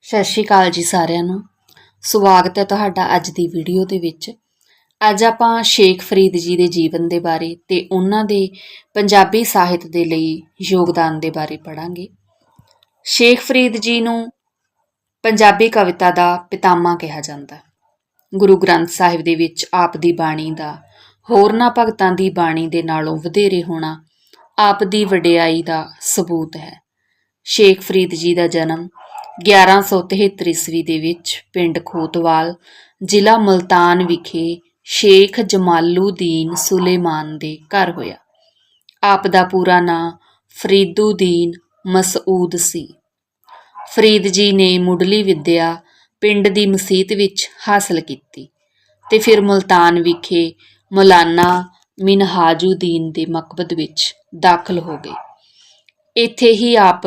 ਸਤਿ ਸ਼੍ਰੀ ਅਕਾਲ ਜੀ ਸਾਰਿਆਂ ਨੂੰ। ਸਵਾਗਤ ਹੈ ਤੁਹਾਡਾ ਅੱਜ ਦੀ ਵੀਡੀਓ ਦੇ ਵਿੱਚ। ਅੱਜ ਆਪਾਂ ਸ਼ੇਖ ਫਰੀਦ ਜੀ ਦੇ ਜੀਵਨ ਦੇ ਬਾਰੇ ਤੇ ਉਹਨਾਂ ਦੇ ਪੰਜਾਬੀ ਸਾਹਿਤ ਦੇ ਲਈ ਯੋਗਦਾਨ ਦੇ ਬਾਰੇ ਪੜਾਂਗੇ ਸ਼ੇਖ ਫਰੀਦ ਜੀ ਨੂੰ ਪੰਜਾਬੀ ਕਵਿਤਾ ਦਾ ਪਿਤਾਮਾ ਕਿਹਾ ਜਾਂਦਾ। ਗੁਰੂ ਗ੍ਰੰਥ ਸਾਹਿਬ ਦੇ ਵਿੱਚ ਆਪ ਦੀ ਬਾਣੀ ਦਾ, ਹੋਰਨਾਂ ਭਗਤਾਂ ਦੀ ਬਾਣੀ ਦੇ ਨਾਲੋਂ ਵਧੇਰੇ ਹੋਣਾ ਆਪ ਦੀ ਵਡਿਆਈ ਦਾ ਸਬੂਤ ਹੈ। ਸ਼ੇਖ ਫਰੀਦ ਜੀ ਦਾ ਜਨਮ 1173 ਈਸਵੀ ਦੇ ਵਿੱਚ ਪਿੰਡ ਖੋਤਵਾਲ, ਜ਼ਿਲ੍ਹਾ ਮਲਤਾਨ ਵਿਖੇ ਸ਼ੇਖ ਜਮਾਲੂਦੀਨ ਸੁਲੇਮਾਨ ਦੇ ਘਰ ਹੋਇਆ। ਆਪ ਦਾ ਪੂਰਾ ਨਾਂ ਫਰੀਦੂਦੀਨ ਮਸਊਦ ਸੀ। ਫਰੀਦ ਜੀ ਨੇ ਮੁੱਢਲੀ ਵਿੱਦਿਆ ਪਿੰਡ ਦੀ ਮਸੀਤ ਵਿੱਚ ਹਾਸਲ ਕੀਤੀ ਤੇ ਫਿਰ ਮੁਲਤਾਨ ਵਿਖੇ ਮੌਲਾਨਾ ਮਿਨਹਾਜੂਦੀਨ ਦੇ ਮਕਬਦ ਵਿੱਚ ਦਾਖਲ ਹੋ ਗਏ। ਇੱਥੇ ਹੀ ਆਪ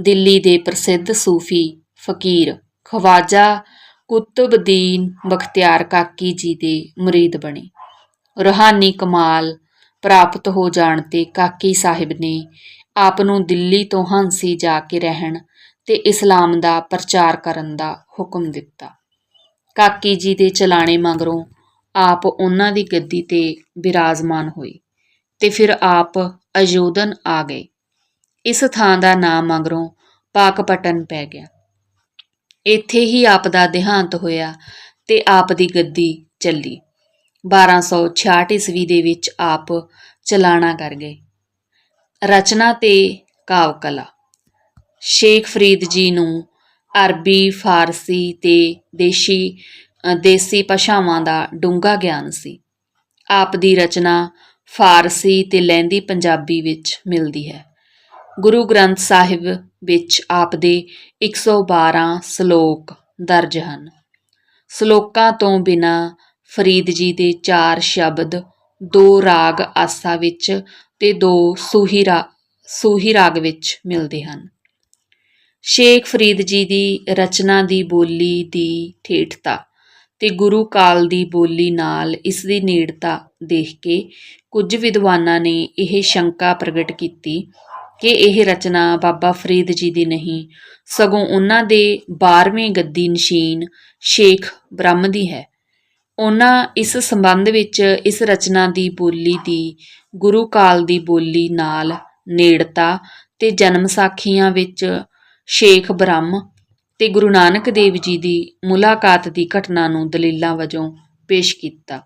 ਦਿੱਲੀ ਦੇ ਪ੍ਰਸਿੱਧ ਸੂਫੀ ਫਕੀਰ ਖਵਾਜਾ ਕੁਤਬਦੀਨ ਬਖਤਿਆਰ ਕਾਕੀ ਜੀ ਦੇ ਮੁਰੀਦ ਬਣੇ। ਰੂਹਾਨੀ ਕਮਾਲ ਪ੍ਰਾਪਤ ਹੋ ਜਾਣ ਤੇ ਕਾਕੀ ਸਾਹਿਬ ਨੇ ਆਪ ਨੂੰ ਦਿੱਲੀ ਤੋਂ ਹਾਂਸੀ ਜਾ ਕੇ ਰਹਿਣ ਤੇ ਇਸਲਾਮ ਦਾ ਪ੍ਰਚਾਰ ਕਰਨ ਦਾ ਹੁਕਮ ਦਿੱਤਾ। ਕਾਕੀ ਜੀ ਦੇ ਚਲਾਣੇ ਮਗਰੋਂ ਆਪ ਉਹਨਾਂ ਦੀ ਗੱਦੀ ਤੇ ਬਿਰਾਜਮਾਨ ਹੋਏ ਤੇ ਫਿਰ ਆਪ ਅਯੋਧਨ ਆ ਗਏ। ਇਸ ਥਾਂ ਦਾ ਨਾਮ ਮਗਰੋਂ ਪਾਕਪਟਨ ਪੈ ਗਿਆ। ਇੱਥੇ ਹੀ ਆਪ ਦਾ ਦੇਹਾਂਤ ਹੋਇਆ ਤੇ ਆਪ ਦੀ ਗੱਦੀ ਚੱਲੀ। 1266 ਈਸਵੀ ਦੇ ਵਿੱਚ ਆਪ ਚਲਾਣਾ ਕਰ ਗਏ। ਰਚਨਾ ਤੇ ਕਾਵ ਕਲਾ ਸ਼ੇਖ ਫਰੀਦ ਜੀ ਨੂੰ ਅਰਬੀ, ਫਾਰਸੀ ਤੇ ਦੇਸ਼ੀ ਦੇਸੀ ਭਾਸ਼ਾਵਾਂ ਦਾ ਡੂੰਘਾ ਗਿਆਨ ਸੀ। ਆਪ ਦੀ ਰਚਨਾ ਫਾਰਸੀ ਤੇ ਲਹਿੰਦੀ ਪੰਜਾਬੀ ਵਿੱਚ ਮਿਲਦੀ ਹੈ। ਗੁਰੂ ਗ੍ਰੰਥ ਸਾਹਿਬ ਵਿੱਚ ਆਪ ਦੇ 112 ਸ਼ਲੋਕ ਦਰਜ ਹਨ। ਸ਼ਲੋਕਾਂ ਤੋਂ ਬਿਨਾ ਫਰੀਦ ਜੀ ਦੇ ਚਾਰ ਸ਼ਬਦ, ਦੋ ਰਾਗ ਆਸਾ ਵਿੱਚ ਤੇ ਦੋ ਸੂਹੀ ਸੂਹੀ ਰਾਗ ਵਿੱਚ ਮਿਲਦੇ ਹਨ। ਸ਼ੇਖ ਫਰੀਦ ਜੀ ਦੀ ਰਚਨਾ ਦੀ ਬੋਲੀ ਦੀ ਠੇਠਤਾ ਤੇ ਗੁਰੂ ਕਾਲ ਦੀ ਬੋਲੀ ਨਾਲ ਇਸ ਦੀ ਨੇੜਤਾ ਦੇਖ ਕੇ ਕੁਝ ਵਿਦਵਾਨਾਂ ਨੇ ਇਹ ਸ਼ੰਕਾ ਪ੍ਰਗਟ ਕੀਤੀ ਕਿ ਇਹ ਰਚਨਾ ਬਾਬਾ ਫਰੀਦ ਜੀ ਦੀ ਨਹੀਂ, ਸਗੋਂ ਉਹਨਾਂ ਦੇ 12ਵੇਂ ਗੱਦੀ ਨਸ਼ੀਨ ਸ਼ੇਖ ਬ੍ਰਹਮ ਦੀ ਹੈ। ਉਹਨਾਂ ਇਸ ਸੰਬੰਧ ਵਿੱਚ ਇਸ ਰਚਨਾ ਦੀ ਬੋਲੀ ਦੀ, ਗੁਰੂ ਕਾਲ ਦੀ ਬੋਲੀ ਨਾਲ ਨੇੜਤਾ ਤੇ ਜਨਮ ਸਾਖੀਆਂ ਵਿੱਚ ਸ਼ੇਖ ਬ੍ਰਹਮ ਤੇ ਗੁਰੂ ਨਾਨਕ ਦੇਵ ਜੀ ਦੀ ਮੁਲਾਕਾਤ ਦੀ ਘਟਨਾ ਨੂੰ ਦਲੀਲਾਂ ਵਜੋਂ ਪੇਸ਼ ਕੀਤਾ।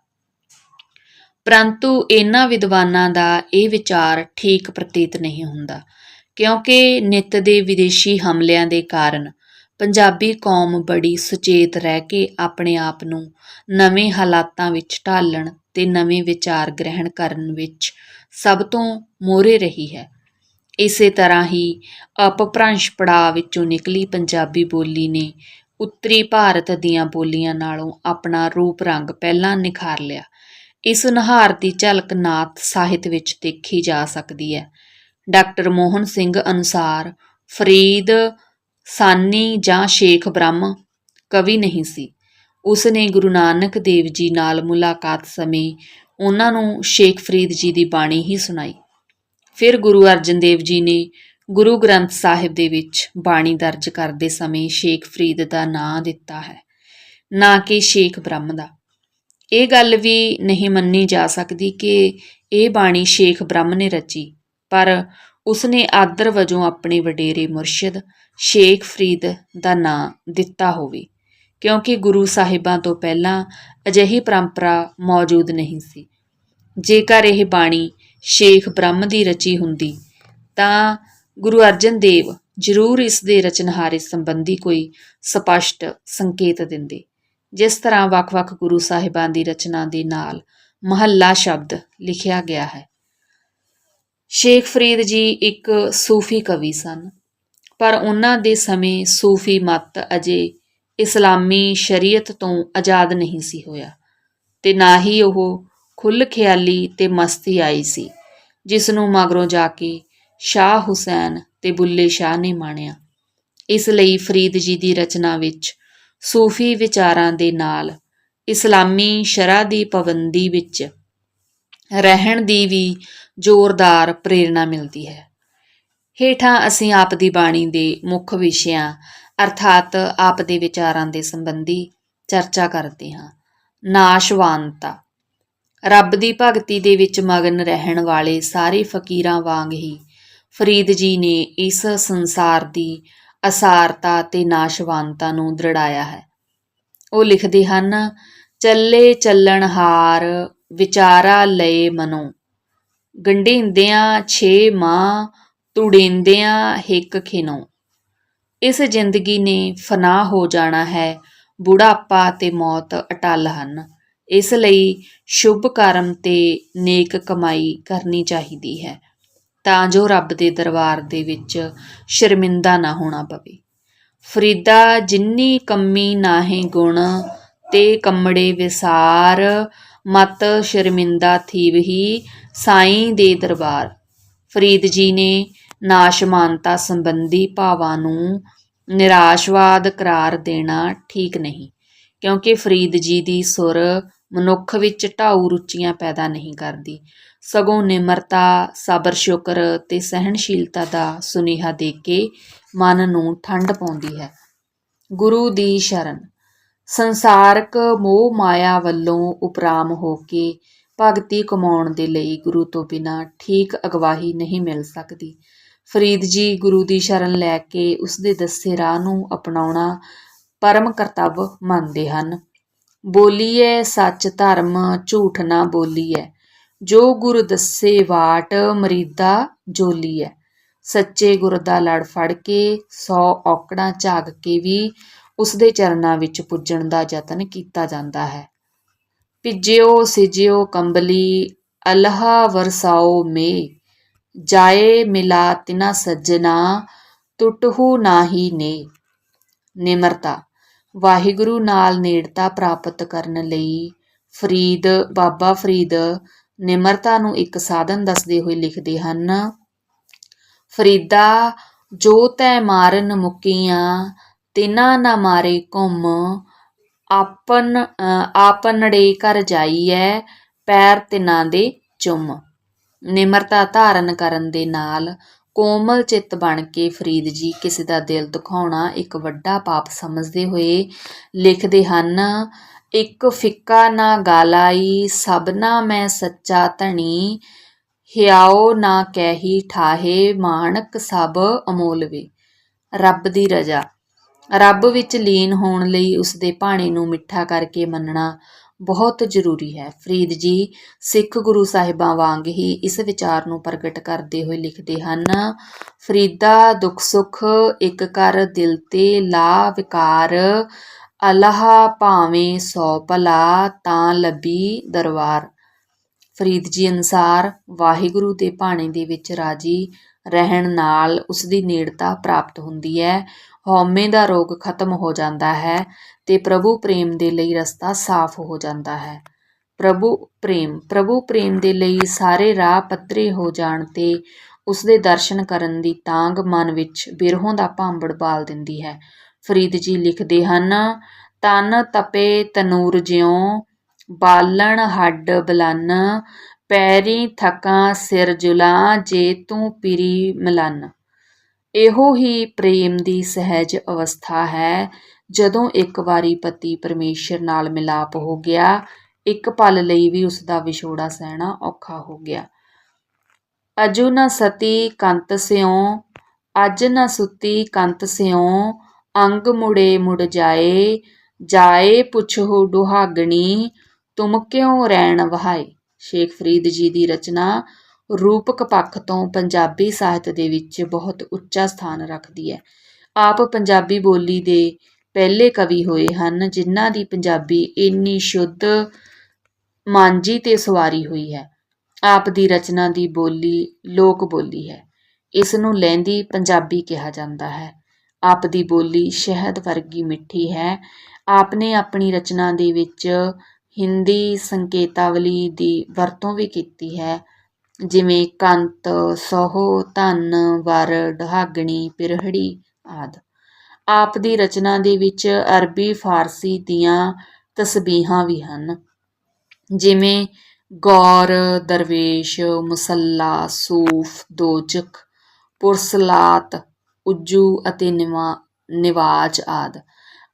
ਪਰੰਤੂ ਇਹਨਾਂ ਵਿਦਵਾਨਾਂ ਦਾ ਇਹ ਵਿਚਾਰ ਠੀਕ ਪ੍ਰਤੀਤ ਨਹੀਂ ਹੁੰਦਾ, ਕਿਉਂਕਿ ਨਿਤ ਦੇ ਵਿਦੇਸ਼ੀ ਹਮਲਿਆਂ ਦੇ ਕਾਰਨ ਪੰਜਾਬੀ ਕੌਮ ਬੜੀ ਸੁਚੇਤ ਰਹਿ ਕੇ ਆਪਣੇ ਆਪ ਨੂੰ ਨਵੇਂ ਹਾਲਾਤਾਂ ਵਿੱਚ ਢਾਲਣ ਤੇ ਨਵੇਂ ਵਿਚਾਰ ਗ੍ਰਹਿਣ ਕਰਨ ਵਿੱਚ ਸਭ ਤੋਂ ਮੋਹਰੇ ਰਹੀ ਹੈ। ਇਸੇ ਤਰ੍ਹਾਂ ਹੀ ਅਪਭ੍ਰੰਸ਼ ਪੜਾਅ ਵਿੱਚੋਂ ਨਿਕਲੀ ਪੰਜਾਬੀ ਬੋਲੀ ਨੇ ਉੱਤਰੀ ਭਾਰਤ ਦੀਆਂ ਬੋਲੀਆਂ ਨਾਲੋਂ ਆਪਣਾ ਰੂਪ ਰੰਗ ਪਹਿਲਾਂ ਨਿਖਾਰ ਲਿਆ। ਇਸ ਨਹਾਰ ਦੀ ਝਲਕ ਨਾਥ ਸਾਹਿਤ ਵਿੱਚ ਦੇਖੀ ਜਾ ਸਕਦੀ ਹੈ। ਡਾਕਟਰ ਮੋਹਨ ਸਿੰਘ ਅਨੁਸਾਰ ਫਰੀਦ ਸਾਨੀ ਜਾਂ ਸ਼ੇਖ ਬ੍ਰਹਮ ਕਵੀ ਨਹੀਂ ਸੀ। ਉਸ ਨੇ ਗੁਰੂ ਨਾਨਕ ਦੇਵ ਜੀ ਨਾਲ ਮੁਲਾਕਾਤ ਸਮੇਂ ਉਹਨਾਂ ਨੂੰ ਸ਼ੇਖ ਫਰੀਦ ਜੀ ਦੀ ਬਾਣੀ ਹੀ ਸੁਣਾਈ। ਫਿਰ ਗੁਰੂ ਅਰਜਨ ਦੇਵ ਜੀ ਨੇ ਗੁਰੂ ਗ੍ਰੰਥ ਸਾਹਿਬ ਦੇ ਵਿੱਚ ਬਾਣੀ ਦਰਜ ਕਰਦੇ ਸਮੇਂ ਸ਼ੇਖ ਫਰੀਦ ਦਾ ਨਾਂ ਦਿੱਤਾ ਹੈ, ਨਾ ਕਿ ਸ਼ੇਖ ਬ੍ਰਹਮ ਦਾ। ਇਹ ਗੱਲ ਵੀ ਨਹੀਂ ਮੰਨੀ ਜਾ ਸਕਦੀ ਕਿ ਇਹ ਬਾਣੀ ਸ਼ੇਖ ਬ੍ਰਹਮ ਨੇ ਰਚੀ, ਪਰ ਉਸਨੇ ਆਦਰ ਵਜੋਂ ਆਪਣੇ ਵਡੇਰੇ ਮੁਰਸ਼ਿਦ ਸ਼ੇਖ ਫਰੀਦ ਦਾ ਨਾਂ ਦਿੱਤਾ ਹੋਵੇ, ਕਿਉਂਕਿ ਗੁਰੂ ਸਾਹਿਬਾਂ ਤੋਂ ਪਹਿਲਾਂ ਅਜਿਹੀ ਪਰੰਪਰਾ ਮੌਜੂਦ ਨਹੀਂ ਸੀ। ਜੇਕਰ ਇਹ ਬਾਣੀ ਸ਼ੇਖ ਬ੍ਰਹਮ ਦੀ ਰਚੀ ਹੁੰਦੀ, ਤਾਂ ਗੁਰੂ ਅਰਜਨ ਦੇਵ ਜ਼ਰੂਰ ਇਸ ਦੇ ਰਚਨਹਾਰੇ ਸੰਬੰਧੀ ਕੋਈ ਸਪਸ਼ਟ ਸੰਕੇਤ ਦਿੰਦੇ। ਜਿਸ ਤਰ੍ਹਾਂ ਵੱਖ-ਵੱਖ ਗੁਰੂ ਸਾਹਿਬਾਂ ਦੀ ਰਚਨਾ ਦੇ ਨਾਲ ਮਹੱਲਾ ਸ਼ਬਦ ਲਿਖਿਆ ਗਿਆ ਹੈ। ਸ਼ੇਖ ਫਰੀਦ ਜੀ ਇੱਕ ਸੂਫੀ ਕਵੀ ਸਨ, ਪਰ ਉਹਨਾਂ ਦੇ ਸਮੇਂ ਸੂਫੀ ਮਤ ਅਜੇ ਇਸਲਾਮੀ ਸ਼ਰੀਅਤ ਤੋਂ ਆਜ਼ਾਦ ਨਹੀਂ ਸੀ ਹੋਇਆ ਤੇ ਨਾ ਹੀ ਉਹ ਖੁੱਲ੍ਹ ਖਿਆਲੀ ਤੇ ਮਸਤੀ ਆਈ ਸੀ, ਜਿਸ ਨੂੰ ਮਗਰੋਂ ਜਾ ਕੇ ਸ਼ਾਹ ਹੁਸੈਨ ਤੇ ਬੁੱਲੇ ਸ਼ਾਹ ਨੇ ਮਾਣਿਆ। ਇਸ ਲਈ ਫਰੀਦ ਜੀ ਦੀ ਰਚਨਾ ਵਿੱਚ ਸੂਫੀ ਵਿਚਾਰਾਂ ਦੇ ਨਾਲ, ਇਸਲਾਮੀ ਸ਼ਰ੍ਹਾ ਦੀ ਪਾਬੰਦੀ ਵਿੱਚ ਰਹਿਣ ਦੀ ਵੀ ਜ਼ੋਰਦਾਰ ਪ੍ਰੇਰਣਾ ਮਿਲਦੀ ਹੈ। ਹੇਠਾਂ ਅਸੀਂ ਆਪ ਦੀ ਬਾਣੀ ਦੇ ਮੁੱਖ ਵਿਸ਼ਿਆਂ, ਅਰਥਾਤ ਆਪ ਦੇ ਵਿਚਾਰਾਂ ਦੇ ਸੰਬੰਧੀ ਚਰਚਾ ਕਰਦੇ ਹਾਂ। ਨਾਸ਼ਵਾਨਤਾ, ਰੱਬ ਦੀ ਭਗਤੀ ਦੇ ਵਿੱਚ ਮਗਨ ਰਹਿਣ ਵਾਲੇ ਸਾਰੇ ਫਕੀਰਾਂ ਵਾਂਗ ਹੀ ਫਰੀਦ ਜੀ ਨੇ ਇਸ ਸੰਸਾਰ ਦੀ ਅਸਾਰਤਾ ਤੇ ਨਾਸ਼ਵਾਨਤਾ ਨੂੰ ਦ੍ਰਿੜਾਇਆ ਹੈ। ਉਹ ਲਿਖਦੇ ਹਨ, ਚੱਲੇ ਚੱਲਣ ਹਾਰ, ਵਿਚਾਰਾ ਲਏ ਮਨੋ। ਗੰਢਿੰਦਿਆਂ ਛੇ ਮਾਂ ਤੁੜਿੰਦਿਆਂ ਹਿੱਕ ਖਿਨੋ। ਇਸ ਜ਼ਿੰਦਗੀ ਨੇ ਫਨਾ ਹੋ ਜਾਣਾ ਹੈ, ਬੁਢਾਪਾ ਤੇ ਮੌਤ ਅਟਲ ਹਨ। ਇਸ ਲਈ ਸ਼ੁਭ ਕਰਮ ਤੇ ਨੇਕ ਕਮਾਈ ਕਰਨੀ ਚਾਹੀਦੀ ਹੈ। ਤਾਂ ਜੋ ਰੱਬ ਦੇ ਦਰਬਾਰ ਦੇ ਵਿੱਚ ਸ਼ਰਮਿੰਦਾ ਨਾ ਹੋਣਾ ਪਵੇ। ਫਰੀਦਾ ਜਿੰਨੀ ਕੰਮੀ ਨਾਹੀਂ ਗੁਣ, ਤੇ ਕੰਮੜੇ ਵਿਸਾਰ, ਮਤ ਸ਼ਰਮਿੰਦਾ ਥੀਵ ਹੀ ਸਾਈਂ ਦੇ ਦਰਬਾਰ। ਫਰੀਦ ਜੀ ਨੇ ਨਾਸ਼ਮਾਨਤਾ ਸੰਬੰਧੀ ਭਾਵਾਂ ਨੂੰ ਨਿਰਾਸ਼ਵਾਦ ਕਰਾਰ ਦੇਣਾ ਠੀਕ ਨਹੀਂ, ਕਿਉਂਕਿ ਫਰੀਦ ਜੀ ਦੀ ਸੁਰ ਮਨੁੱਖ ਵਿੱਚ ਢਾਊ ਰੁਚੀਆਂ ਪੈਦਾ ਨਹੀਂ ਕਰਦੀ। ਸਗੋਂ ਨਿਮਰਤਾ ਸਬਰ ਸ਼ੁਕਰ ਤੇ ਸਹਿਣਸ਼ੀਲਤਾ ਦਾ ਸੁਨੇਹਾ ਦੇ ਕੇ ਮਨ ਨੂੰ ਠੰਡ ਪਾਉਂਦੀ ਹੈ। ਗੁਰੂ ਦੀ ਸ਼ਰਨ। ਸੰਸਾਰਕ ਮੋਹ ਮਾਇਆ ਵੱਲੋਂ ਉਪਰਾਮ ਹੋ ਕੇ ਭਗਤੀ ਕਮਾਉਣ ਦੇ ਲਈ ਗੁਰੂ ਤੋਂ ਬਿਨਾ ਠੀਕ ਅਗਵਾਹੀ ਨਹੀਂ ਮਿਲ ਸਕਦੀ। ਫਰੀਦ ਜੀ ਗੁਰੂ ਦੀ ਸ਼ਰਨ ਲੈ ਕੇ ਉਸ ਦੇ ਦੱਸੇ ਰਾਹ ਨੂੰ ਅਪਣਾਉਣਾ ਪਰਮ ਕਰਤੱਵ ਮੰਨਦੇ ਹਨ। ਬੋਲੀਏ ਸੱਚ ਧਰਮ, ਝੂਠ ਨਾ ਬੋਲੀਏ ਜੋ ਗੁਰ ਦੱਸੇ ਵਾਟ, ਮਰੀਦਾ ਜੋਲੀਏ ਸੱਚੇ ਗੁਰ ਦਾ ਲੜ ਫੜ ਕੇ, ਸੌ ਔਕੜਾਂ ਝਾਗ ਕੇ ਵੀ ਉਸ ਦੇ ਚਰਨਾਂ ਵਿੱਚ ਪੁੱਜਣ ਦਾ ਯਤਨ ਕੀਤਾ ਜਾਂਦਾ ਹੈ। ਭਿਜਿਓ, ਸਿਜਿਓ, ਕੰਬਲੀ, ਅਲਹਾ ਵਰਸਾਓ ਮੇ ਜਾਏ ਮਿਲਾ ਤਿਨਾ ਸੱਜਣਾ, ਟੁੱਟਹੂ ਨਾਹੀ ਨੇ ਨਿਮਰਤਾ, ਵਾਹਿਗੁਰੂ ਨਾਲ ਨੇੜਤਾ ਪ੍ਰਾਪਤ ਕਰਨ ਲਈ ਫਰੀਦ, ਬਾਬਾ ਫਰੀਦ ਨਿਮਰਤਾ ਨੂੰ ਇੱਕ ਸਾਧਨ ਦੱਸਦੇ ਹੋਏ ਲਿਖਦੇ ਹਨ, ਫਰੀਦਾ, ਜੋ ਤੈ ਮਾਰਨ ਮੁਕੀਆਂ, ਤਿਨਾ ਨਾ ਮਾਰੇ ਘੁੰਮ, ਆਪਨ ਆਪਨੜੇ ਕਰ ਜਾਈਐ, ਪੈਰ ਤਿਨਾਂ ਦੇ ਚੁੰਮ। ਨਿਮਰਤਾ ਧਾਰਨ ਕਰਨ ਦੇ ਨਾਲ ਕੋਮਲ ਚਿੱਤ ਬਣ ਕੇ ਫਰੀਦ ਜੀ ਕਿਸੇ ਦਾ ਦਿਲ ਦੁਖਾਉਣਾ ਇੱਕ ਵੱਡਾ ਪਾਪ ਸਮਝਦੇ ਹੋਏ ਲਿਖਦੇ ਹਨ ਇੱਕ ਫਿੱਕਾ ਨਾ ਗਾਲਾਈ ਸਭਨਾ ਮੈਂ ਸੱਚਾ ਧਣੀ ਹਿਆਓ ਨਾ ਕਹਿੀ ਠਾਹੇ ਮਾਣਕ ਸਭ ਅਮੋਲਵੇ। ਰੱਬ ਦੀ ਰਜ਼ਾ। ਰੱਬ ਵਿੱਚ ਲੀਨ ਹੋਣ ਲਈ ਉਸ ਦੇ ਭਾਣੇ ਨੂੰ ਮਿੱਠਾ ਕਰਕੇ ਮੰਨਣਾ ਬਹੁਤ ਜ਼ਰੂਰੀ ਹੈ। ਫਰੀਦ ਜੀ ਸਿੱਖ ਗੁਰੂ ਸਾਹਿਬਾਂ ਵਾਂਗ ਹੀ ਇਸ ਵਿਚਾਰ ਨੂੰ ਪ੍ਰਗਟ ਕਰਦੇ ਹੋਏ ਲਿਖਦੇ ਹਨ, ਫਰੀਦਾ ਦੁੱਖ ਸੁੱਖ, ਇੱਕ ਕਰ ਦਿਲ ਤੇ ਲਾ ਵਿਕਾਰ ਅਲਾਹ ਭਾਵੇਂ ਸੌ ਭਲਾ ਤਾਂ ਲੱਭੀ ਦਰਬਾਰ। ਫਰੀਦ ਜੀ ਅਨੁਸਾਰ ਵਾਹਿਗੁਰੂ ਦੇ ਭਾਣੇ ਦੇ ਵਿੱਚ ਰਾਜੀ ਰਹਿਣ ਨਾਲ ਉਸ ਦੀ ਨੇੜਤਾ ਪ੍ਰਾਪਤ ਹੁੰਦੀ ਹੈ। ਹਉਮੈ ਦਾ ਰੋਗ ਖਤਮ ਹੋ ਜਾਂਦਾ ਹੈ ਤੇ ਪ੍ਰਭੂ ਪ੍ਰੇਮ ਦੇ ਲਈ ਰਸਤਾ ਸਾਫ਼ ਹੋ ਜਾਂਦਾ ਹੈ। ਪ੍ਰਭੂ ਪ੍ਰੇਮ ਪ੍ਰਭੂ ਪ੍ਰੇਮ ਦੇ ਲਈ ਸਾਰੇ ਰਾਹ ਪੱਧਰੇ ਹੋ ਜਾਣ ਤੇ ਉਸ ਦੇ ਦਰਸ਼ਨ ਕਰਨ ਦੀ ਤਾਂਗ ਮਨ ਵਿੱਚ ਬਿਰਹੋਂ ਦਾ ਭਾਂਬੜ ਬਾਲ ਦਿੰਦੀ ਹੈ। ਫਰੀਦ ਜੀ ਲਿਖਦੇ ਹਨ, ਤਨ ਤਪੇ ਤਨੂਰ ਜਿਉ, ਬਾਲਣ ਹੱਡ ਬਲਨ, ਪੈਰੀ ਥਕਾਂ ਸਿਰ ਜੁਲਾਂ, ਜੇ ਤੂੰ ਪਿਰੀ ਮਲਨ। ਇਹੋ ਹੀ ਪ੍ਰੇਮ ਦੀ ਸਹਿਜ ਅਵਸਥਾ ਹੈ, ਜਦੋਂ ਇੱਕ ਵਾਰੀ ਪਤੀ ਪਰਮੇਸ਼ਰ ਨਾਲ ਮਿਲਾਪ ਹੋ ਗਿਆ, ਇੱਕ ਪਲ ਲਈ ਵੀ ਉਸ ਦਾ ਵਿਛੋੜਾ ਸਹਿਣਾ ਔਖਾ ਹੋ ਗਿਆ। ਅਜੂ ਨ ਸਤੀ ਕੰਤ ਸਿਉ, ਅਜ ਨ ਸੁਤੀ ਕੰਤ ਸਿਉ ਅੰਗ ਮੁੜੇ ਮੁੜ ਜਾਏ ਜਾਏ ਪੁੱਛੋ ਦੁਹਾਗਣੀ ਤੁਮ ਕਿਉ ਰਹਿਣ ਵਹਾਏ? ਸ਼ੇਖ ਫਰੀਦ ਜੀ ਦੀ ਰਚਨਾ ਰੂਪਕ ਪੱਖ ਤੋਂ ਪੰਜਾਬੀ ਸਾਹਿਤ ਦੇ ਵਿੱਚ ਬਹੁਤ ਉੱਚਾ ਸਥਾਨ ਰੱਖਦੀ ਹੈ। ਆਪ ਪੰਜਾਬੀ ਬੋਲੀ ਦੇ ਪਹਿਲੇ ਕਵੀ ਹੋਏ ਹਨ, ਜਿਨ੍ਹਾਂ ਦੀ ਪੰਜਾਬੀ ਇੰਨੀ ਸ਼ੁੱਧ ਮਾਂਜੀ ਤੇ ਸਵਾਰੀ ਹੋਈ ਹੈ। ਆਪ ਦੀ ਰਚਨਾ ਦੀ ਬੋਲੀ ਲੋਕ ਬੋਲੀ ਹੈ। ਇਸ ਨੂੰ ਲਹਿੰਦੀ ਪੰਜਾਬੀ ਕਿਹਾ ਜਾਂਦਾ ਹੈ। ਆਪ ਦੀ ਬੋਲੀ ਸ਼ਹਿਦ ਵਰਗੀ ਮਿੱਠੀ ਹੈ। ਆਪ ਨੇ ਆਪਣੀ ਰਚਨਾ ਦੇ ਵਿੱਚ ਹਿੰਦੀ ਸੰਕੇਤਾਵਲੀ ਦੀ ਵਰਤੋਂ ਵੀ ਕੀਤੀ ਹੈ। ਜਿਵੇਂ ਕੰਤ, ਸੋਹੋ, ਧਨ, ਵਰ, ਡਹਾਗਣੀ, ਪਿਰਹੜੀ ਆਦਿ। ਆਪ ਦੀ ਰਚਨਾ ਦੇ ਵਿੱਚ ਅਰਬੀ, ਫਾਰਸੀ ਦੀਆਂ ਤਸਬੀਹਾਂ ਵੀ ਹਨ। ਜਿਵੇਂ ਗੌਰ, ਦਰਵੇਸ਼, ਮੁਸੱਲਾ, ਸੂਫ ਦੋਜਖ ਪੁਰਸਲਾਤ ਉੱਜੂ ਅਤੇ ਨਿਵਾ, ਨਿਵਾਜ ਆਦਿ।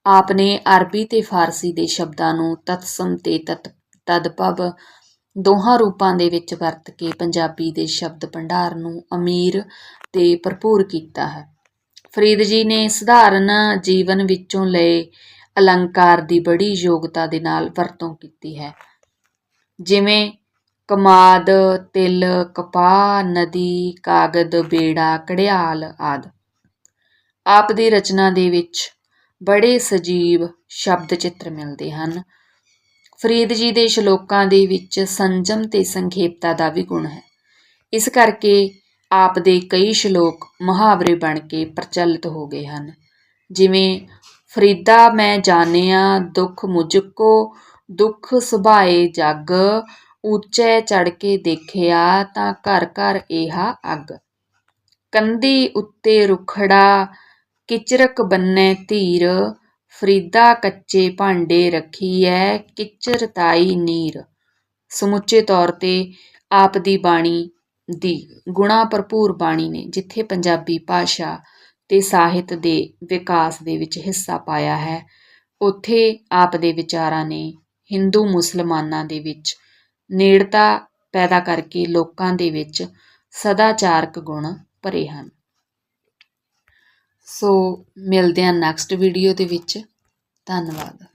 ਆਪ ਨੇ ਅਰਬੀ ਤੇ ਫਾਰਸੀ ਦੇ ਸ਼ਬਦਾਂ ਨੂੰ ਤਤਸਮ ਤੇ ਤਤ, ਤਦਭਵ ਦੋਹਾਂ ਰੂਪਾਂ ਦੇ ਵਿੱਚ ਵਰਤ ਕੇ ਪੰਜਾਬੀ ਦੇ ਸ਼ਬਦ ਭੰਡਾਰ ਨੂੰ ਅਮੀਰ ਤੇ ਭਰਪੂਰ ਕੀਤਾ ਹੈ। ਫਰੀਦ ਜੀ ਨੇ ਸਧਾਰਨ ਜੀਵਨ ਵਿੱਚੋਂ ਲਏ ਅਲੰਕਾਰ ਦੀ ਬੜੀ ਯੋਗਤਾ ਦੇ ਨਾਲ ਵਰਤੋਂ ਕੀਤੀ ਹੈ। ਜਿਵੇਂ ਕਮਾਦ, ਤਿਲ, ਕਪਾਹ, ਨਦੀ, ਕਾਗਦ, ਬੇੜਾ ਕੜਿਆਲ ਆਦਿ। ਆਪ ਦੀ ਰਚਨਾ ਦੇ ਵਿੱਚ ਬੜੇ ਸਜੀਵ ਸ਼ਬਦ ਚਿੱਤਰ ਮਿਲਦੇ ਹਨ। ਫਰੀਦ ਜੀ ਦੇ ਸ਼ਲੋਕਾਂ ਦੇ ਵਿੱਚ ਸੰਜਮ ਤੇ ਸੰਖੇਪਤਾ ਦਾ ਵੀ ਗੁਣ ਹੈ। ਇਸ ਕਰਕੇ ਆਪ ਦੇ ਕਈ ਸ਼ਲੋਕ ਮੁਹਾਵਰੇ ਬਣ ਕੇ ਪ੍ਰਚਲਿਤ ਹੋ ਗਏ ਹਨ। ਜਿਵੇਂ, ਫਰੀਦਾ ਮੈਂ ਜਾਣਿਆ, ਦੁੱਖ ਮੁਝ ਕੋ, ਦੁੱਖ ਸੁਭਾਏ ਜਗ ਉੱਚੇ ਚੜ ਕੇ ਦੇਖਿਆ ਤਾਂ ਘਰ ਘਰ ਏਹਾ ਅੱਗ। ਕੰਦੀ ਉੱਤੇ ਰੁਖੜਾ ਕਿਚਰਕ ਬੰਨੇ ਧੀਰ, ਫਰੀਦਾ ਕੱਚੇ ਭਾਂਡੇ ਰੱਖੀ ਐ ਕਿਚਰ ਤਾਈ ਨੀਰ। ਸਮੁੱਚੇ ਤੌਰ ਤੇ ਆਪ ਦੀ ਬਾਣੀ ਦੀ ਗੁਣਾ ਭਰਪੂਰ ਬਾਣੀ ਨੇ, ਜਿੱਥੇ ਪੰਜਾਬੀ ਭਾਸ਼ਾ ਤੇ ਸਾਹਿਤ ਦੇ ਵਿਕਾਸ ਦੇ ਵਿੱਚ ਹਿੱਸਾ ਪਾਇਆ ਹੈ, ਉੱਥੇ ਆਪ ਦੇ ਵਿਚਾਰਾਂ ਨੇ ਹਿੰਦੂ ਮੁਸਲਮਾਨਾਂ ਦੇ ਵਿੱਚ ਨੇੜਤਾ ਪੈਦਾ ਕਰਕੇ ਲੋਕਾਂ ਦੇ ਵਿੱਚ ਸਦਾਚਾਰਕ ਗੁਣ ਭਰੇ ਹਨ। ਸੋ ਮਿਲਦੇ ਹਾਂ ਨੈਕਸਟ ਵੀਡੀਓ ਦੇ ਵਿੱਚ। ਧੰਨਵਾਦ।